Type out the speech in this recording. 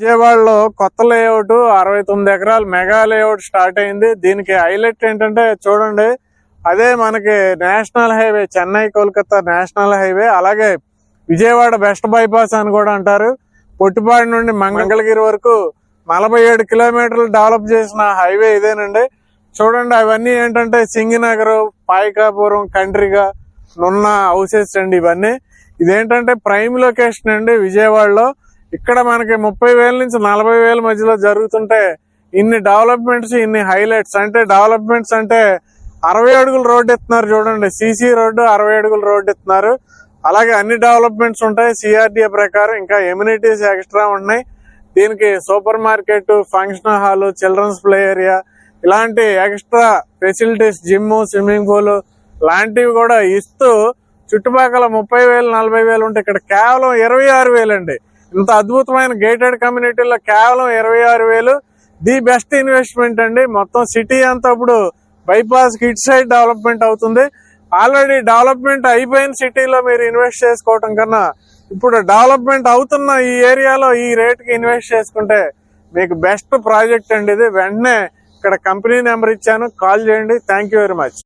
విజయవాడలో కొత్త లేఅవుట్ అరవై తొమ్మిది ఎకరాలు మెగా లేఅవుట్ స్టార్ట్ అయింది. దీనికి హైలైట్ ఏంటంటే చూడండి అదే మనకి national highway Chennai Kolkata national highway అలాగే విజయవాడ వెస్ట్ బైపాస్ అని కూడా అంటారు. పొట్టిపాడు నుండి మంగళగిరి వరకు నలభై ఏడు కిలోమీటర్లు డెవలప్ చేసిన హైవే ఇదేనండి. చూడండి అవన్నీ ఏంటంటే సింగినగర్ పాయకాపురం కంట్రీగా నున్న హౌసెస్ అండి ఇవన్నీ. ఇదేంటంటే ప్రైమ్ లొకేషన్ అండి విజయవాడలో. ఇక్కడ మనకి ముప్పై వేల నుంచి నలభై వేల మధ్యలో జరుగుతుంటే ఇన్ని డెవలప్మెంట్స్ ఇన్ని హైలైట్స్. అంటే డెవలప్మెంట్స్ అంటే అరవై అడుగులు రోడ్డు ఇస్తున్నారు చూడండి. సీసీ రోడ్డు అరవై అడుగులు రోడ్డు ఇస్తున్నారు అలాగే అన్ని డెవలప్మెంట్స్ ఉంటాయి. సిఆర్డిఏ ప్రకారం ఇంకా ఎమ్యూనిటీస్ ఎక్స్ట్రా ఉన్నాయి. దీనికి super market function hall children's play area ఇలాంటి extra facilities gym swimming pool లాంటివి కూడా ఇస్తూ చుట్టుపక్కల ముప్పై వేలు నలభై వేలు ఉంటే ఇక్కడ కేవలం ఇరవై ఆరు వేలు అండి ఇంత అద్భుతమైన గేటెడ్ కమ్యూనిటీలో కేవలం ఇరవై ఆరు వేలు. ది బెస్ట్ ఇన్వెస్ట్మెంట్ అండి. మొత్తం సిటీ అంతా ఇప్పుడు బైపాస్ కిట్ సైడ్ డెవలప్మెంట్ అవుతుంది. ఆల్రెడీ డెవలప్మెంట్ అయిపోయిన సిటీలో మీరు ఇన్వెస్ట్ చేసుకోవటం కన్నా ఇప్పుడు డెవలప్మెంట్ అవుతున్న ఈ ఏరియాలో ఈ రేట్కి ఇన్వెస్ట్ చేసుకుంటే మీకు బెస్ట్ ప్రాజెక్ట్ అండి ఇది. వెంటనే ఇక్కడ కంపెనీ నెంబర్ ఇచ్చాను. కాల్ చేయండి. Thank you very much.